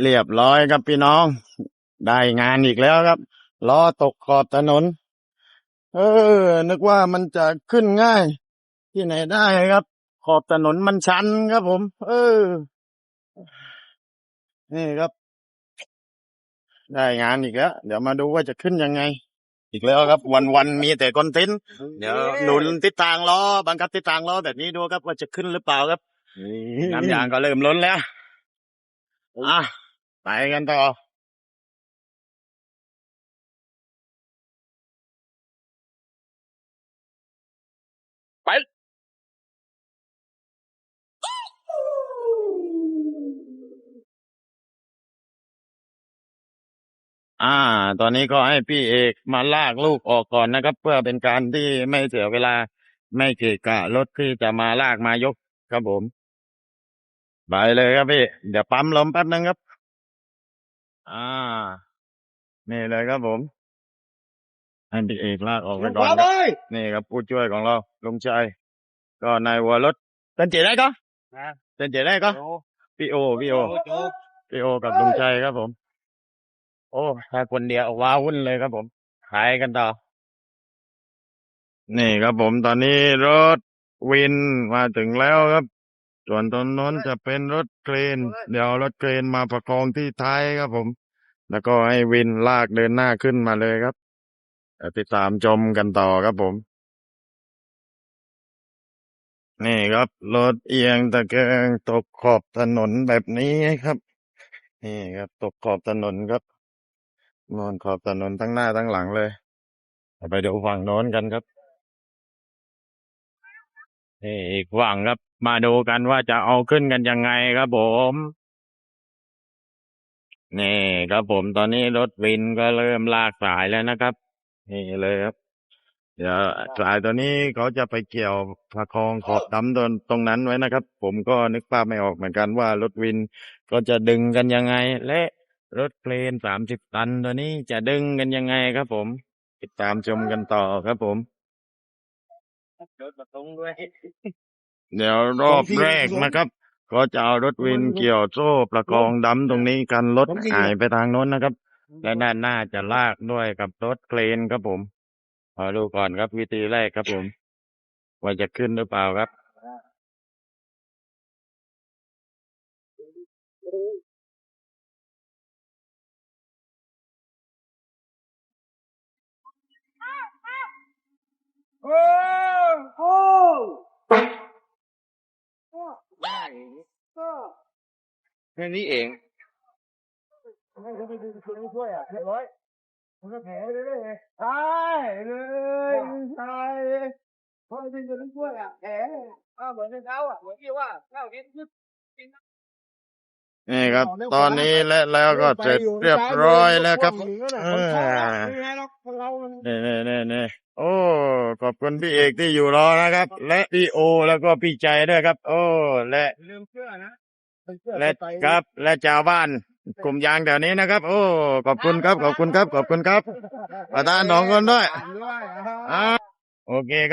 เรียบร้อยครับพี่น้อง ได้งานอีกแล้วครับล้อตกขอบถนน เออ นึกว่ามันจะขึ้นง่าย ที่ไหนได้ครับ ขอบถนนมันชันครับผม เออ นี่ครับ ได้งานอีกแล้ว เดี๋ยวมาดูว่าจะขึ้นยังไง อีกแล้วครับ วันวันๆมีแต่คอนเทนต์เดี๋ยวหนุนทิศทางล้อบังคับทิศทางล้อแบบนี้ดูครับว่าจะขึ้นหรือเปล่าครับน้ำยางก็เริ่มล้นแล้วอะ ไปกันต่อไปอ่า ตอนนี้ก็ให้พี่เอกมาลากลูกออกก่อนนะครับ เพื่อเป็นการที่ไม่เสียเวลาไม่เกะกะรถที่จะมาลากมายกครับผม ไปเลยครับพี่ เดี๋ยวปั๊มลมแป๊บนึงครับ อ่า นี่เลยครับผมให้พี่เอกลากออกไปก่อนครับนี่ครับผู้ช่วยของเราลุงชัยก็นายวัวรถเป็นเจได้ก็เป็นเจได้ก็พี่โอพี่โอพี่โอกับลุงชัยครับผม โอ้ถ้าคนเดียวว้าวุ่นเลยครับผมขายกันต่อ นี่ครับผมตอนนี้รถวินมาถึงแล้วครับ ส่วนตรงโน้นจะเป็นรถเครน เดี๋ยวรถเครนมาประคองที่ท้ายครับผม แล้วก็ให้วินลากเดินหน้าขึ้นมาเลยครับเดี๋ยวติดตามชมกันต่อครับผม นี่ครับรถเอียงตะแคงตกขอบถนนแบบนี้ครับ นี่ครับ ตกขอบถนนครับนอนขอบถนนทั้งหน้าทั้งหลังเลยเอาไปดูฝั่งโน้นกันครับ นี่อีกฝั่งครับ มาดูกันว่าจะเอาขึ้นกันยังไงครับผม นี่ครับผมตอนนี้รถวินก็เริ่มลากสายแล้วนะครับ นี่เลยครับ เดี๋ยวสายตัวนี้เขาจะไปเกี่ยวประคองขอบดำตรงตรงนั้นไว้นะครับ ผมก็นึกภาพไม่ออกเหมือนกันว่ารถวินก็จะดึงกันยังไง และรถเพลนสามสิบตันตัวนี้จะดึงกันยังไงครับผม ติดตามชมกันต่อครับผม รถมาตรงด้วย เดี๋ยวรอบแรกนะครับ ก็จะเอารถวินเกี่ยวโซ่ประกองดำตรงนี้กันรถหายไปทางโน้นนะครับ และด้านหน้าจะลากด้วยกับรถเครนครับผมมาดูก่อนครับวิธีแรกครับผมว่าจะขึ้นหรือเปล่าครับโอ้ โหได้ก็แค่นี้เองให้เขาไปดูคนช่วยอะเรียบร้อยมันก็แผลไปเลยใช่เลยใช่เพราะเป็นคนช่วยอะแผลอ่าเหมือนเช้าอะเหมือนที่ว่าข้าวกินขึ้นนี่ครับ ตอนนี้และแล้วก็เสร็จเรียบร้อยแล้วครับเออไม่ไงหรอกเนี่นี่นี่นี่โอ้ ขอบคุณพี่เอกที่อยู่รอนะครับ และพี่โอ แล้วก็พี่ใจด้วยครับ โอ้ และลืมเสื้อนะและครับ และชาวบ้านกลุ่มยางแถวนี้นะครับ โอ้ ขอบคุณครับ ขอบคุณครับ ขอบคุณครับประธานสองคนด้วยด้วยอ่าโอเคครับ